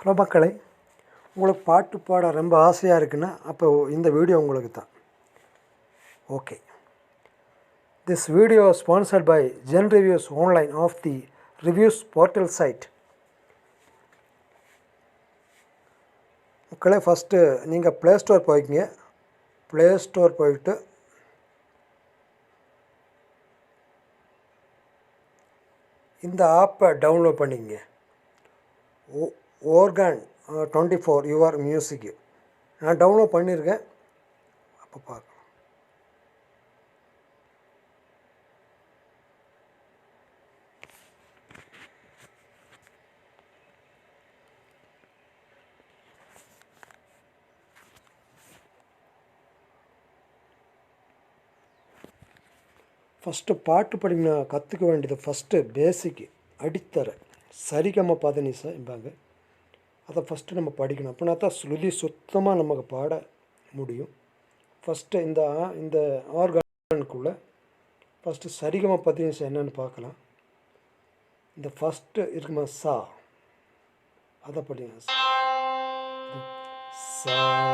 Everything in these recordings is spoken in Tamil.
ஹலோ மக்களே உங்களுக்கு பாட்டு பாட ரொம்ப ஆசையாக இருக்குன்னா அப்போ இந்த வீடியோ உங்களுக்கு தான். Okay. This video sponsored by Gen reviews online of the reviews portal site மக்களே ஃபஸ்ட்டு நீங்கள் ப்ளே ஸ்டோர் போய்க்கிங்க. ப்ளே ஸ்டோர் போயிட்டு இந்த ஆப்பை டவுன்லோட் பண்ணிக்கங்க. O organ twenty four your மியூசிக்கு நான் டவுன்லோட் பண்ணியிருக்கேன் அப்போ பார்க்கலாம் ஃபஸ்ட்டு பாட்டு படிக்கணும் கற்றுக்க வேண்டியது ஃபஸ்ட்டு பேசிக்கு அடித்தர. சரிகம பதனிசம்பாங்க அதை ஃபஸ்ட்டு நம்ம படிக்கணும். அப்படின்னா தான் ஸ்ருதி சுத்தமாக நமக்கு பாட முடியும். ஃபஸ்ட்டு இந்த ஆ- இந்த ஆர்கானுக்குள்ளே ஃபஸ்ட்டு சரிகமாக பதனிசா என்னென்னு பார்க்கலாம். இந்த ஃபஸ்ட்டு இருக்குமா? சா. அதை படிங்க. சா.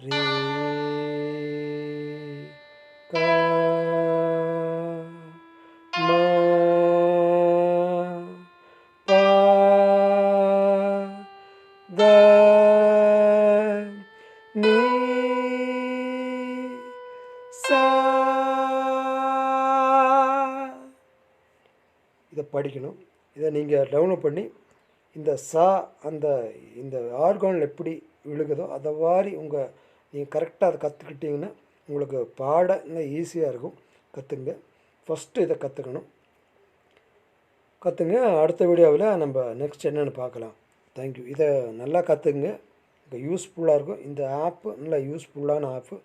ரீ. த நீ சா இதை படிக்கணும். இதை நீங்கள் டவுன்லோட் பண்ணி இந்த சா அந்த இந்த ஆர்கானில் எப்படி விழுகுதோ அதை மாதிரி உங்கள் நீங்கள் கரெக்டாக அதை கற்றுக்கிட்டிங்கன்னா உங்களுக்கு பாட இன்னும் ஈஸியாக இருக்கும். கற்றுங்க ஃபஸ்ட்டு இதை கற்றுக்கணும் கற்றுங்க அடுத்த வீடியோவில் நம்ம நெக்ஸ்ட் என்னென்னு பார்க்கலாம். தேங்க்யூ இதை நல்லா கற்றுக்குங்க இங்கே யூஸ்ஃபுல்லாக இருக்கும். இந்த ஆப்பு நல்லா யூஸ்ஃபுல்லான ஆப்பு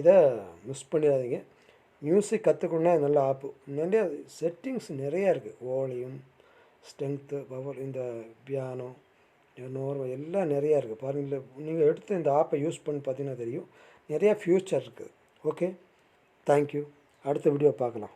இதை மிஸ் பண்ணிடாதீங்க. மியூசிக் கற்றுக்கணுன்னா நல்ல ஆப்பு நிறைய செட்டிங்ஸ் நிறையா இருக்குது வால்யூம் ஸ்ட்ரென்த்து பவர் இந்த பியானோ நார்மல் எல்லாம் நிறையா இருக்குது பாருங்கள் நீங்கள் எடுத்து இந்த ஆப்பை யூஸ் பண்ணி பார்த்தீங்கன்னா தெரியும். நிறையா ஃப்யூச்சர் இருக்குது ஓகே தேங்க்யூ அடுத்த வீடியோ பார்க்கலாம்.